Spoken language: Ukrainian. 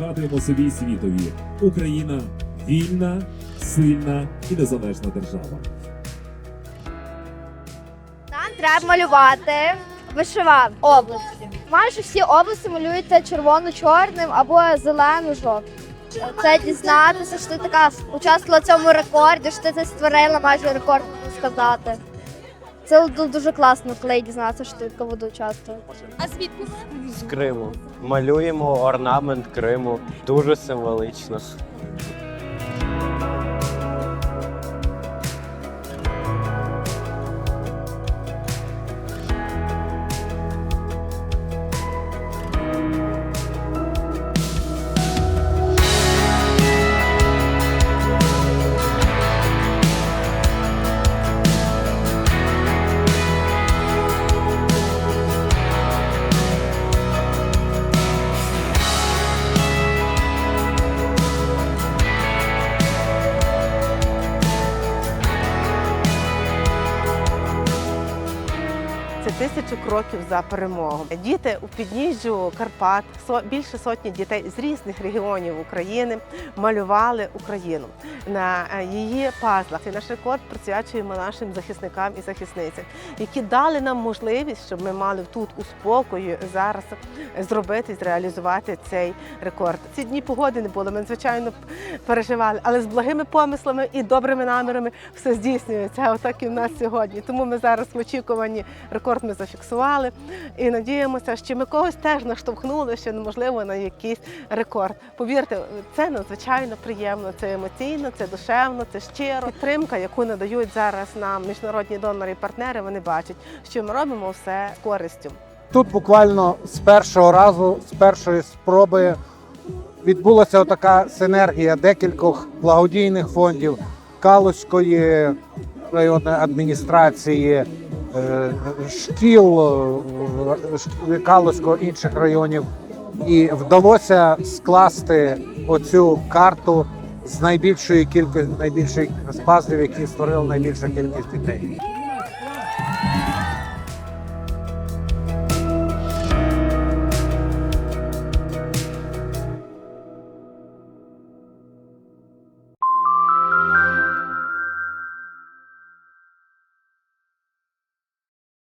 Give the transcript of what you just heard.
нагадуємо собі світові: Україна вільна, сильна і незалежна держава. Нам треба малювати вишиванку області. Майже всі області малюються червоно-чорним або зелено-жовтим. Це дізнатися, що ти така участвувала в цьому рекорді, що ти це створила майже рекорд сказати. Це дуже класно, коли дізнатися, що ти в буду участвувати. А звідки? з Криму. Малюємо орнамент Криму. Дуже символічно. Тисячу кроків за перемогу. Діти у підніжжю Карпат, більше сотні дітей з різних регіонів України малювали Україну на е, її пазлах. Цей наш рекорд присвячуємо нашим захисникам і захисницям, які дали нам можливість, щоб ми мали тут у спокої зараз зробити, зреалізувати цей рекорд. Ці дні погоди не було. Ми звичайно переживали, але з благими помислами і добрими намірами все здійснюється. Отак і в нас сьогодні. Тому ми зараз в очікуванні рекорд ми зафіксували і надіємося, що ми когось теж наштовхнули, що неможливо на якийсь рекорд. Повірте, це надзвичайно приємно, це емоційно, це душевно, це щиро. Підтримка, яку надають зараз нам міжнародні донори і партнери, вони бачать, що ми робимо все з користю. Тут буквально з першого разу, з першої спроби відбулася така синергія декількох благодійних фондів Калузької районної адміністрації, шкіл е, Калузького інших районів. І вдалося скласти оцю карту з найбільшої кількості найбільших спазів, які створили найбільша кількість дітей.